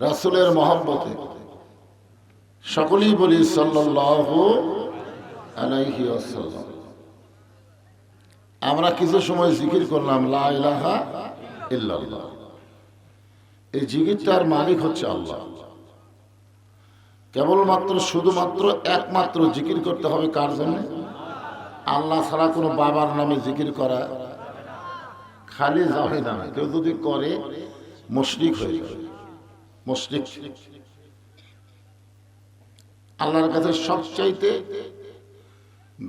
রাসুলের মহব্বতে। সকলেই বলি ওয়াসাল্লাম। আমরা কিছু সময় জিকির করলাম, লা ইলাহা ইল্লাল্লাহ। এই জিকিরটার মালিক হচ্ছে আল্লাহ। কেবলমাত্র, শুধুমাত্র একমাত্র জিকির করতে হবে কার জন্য? আল্লাহ ছাড়া কোনো বাবার নামে জিকির করা খালি যাবে না কেউ যদি করে, মুশরিক হয়ে যাবে। মুশরিক। আল্লাহর কাছে সবচাইতে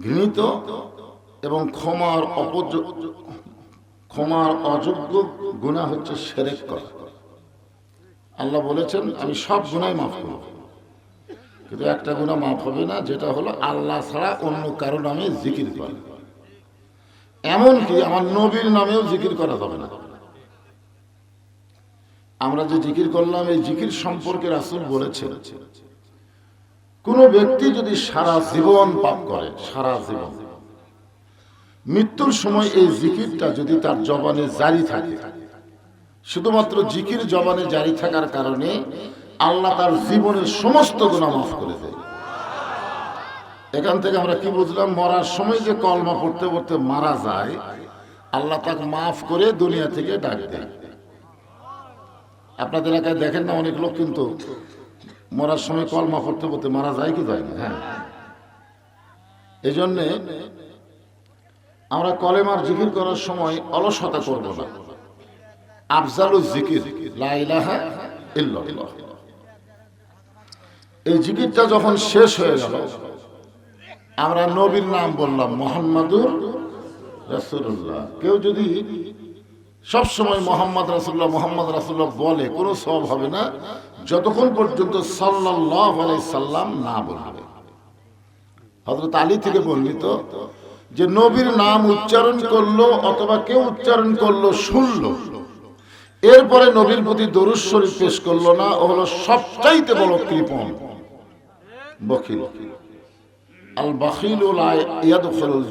ঘৃণিত এবং ক্ষমার অপজ ক্ষমার অযোগ্য গুণা হচ্ছে সেরেক করা। আল্লাহ বলেছেন, আমি সব গুণাই মাফ করব। কিন্তু একটা গুণা মাফ হবে না, যেটা হলো আল্লাহ ছাড়া অন্য কারও নামে জিকির করা। এমনকি আমার নবীর নামেও জিকির করা যাবে না। আমরা যে জিকির করলাম, এই জিকির সম্পর্কে রাসুল বলেছেন, কোন ব্যক্তি যদি সারা জীবন পাপ করে, সারা জীবন, মৃত্যুর সময় এই জিকিরটা যদি তার জবানে জারি থাকে, শুধুমাত্র জিকির জবানে জারি থাকার কারণে আল্লাহ তার জীবনের সমস্ত গুণা মাফ করে দেয়। এখান থেকে আমরা কি বুঝলাম? মরার সময় যে কলমা পড়তে পড়তে মারা যায়, আল্লাহ তাকে মাফ করে দুনিয়া থেকে ডাক দেয়। আপনাদের এলাকায় দেখেন না অনেক লোক কিন্তু মরার সময় কলমা পড়তে পড়তে মারা যায় কি যায় না হ্যাঁ। এই জন্যে আমরা কলেমার জিকির করার সময় অলসতা করব না। আফজালু জিকির এই জিকিরটা যখন শেষ হয়ে গেল, আমরা নবীর নাম বললাম মোহাম্মদুর রাসূলুল্লাহ। কেউ যদি সব সময় মোহাম্মদ রাসূলুল্লাহ মোহাম্মদ রাসূলুল্লাহ বলে, কোনো সব হবে না। যতক্ষণ পর্যন্ত আলাইহি সাল্লাম না বলবে। হযরত আলী থেকে বর্ণিত যে নবীর নাম উচ্চারণ করল অথবা কেউ উচ্চারণ করল শুনলো। এরপরে নবীর প্রতি দরুদ শরীফ পেশ করল না, ও হলো সবচাইতে বড় কৃপণ, বকিল। আল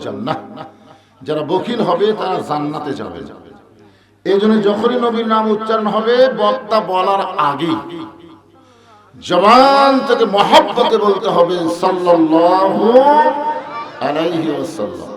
জান্নাহ। যারা বকিল হবে, তারা জান্নাতে যাবে যাবে। এই জন্য যখনই নবীর নাম উচ্চারণ হবে, বক্তা বলার আগে জবান থেকে মহাব্বতে বলতে হবে, সাল্লাল্লাহু আলাইহি ওয়াসাল্লাম।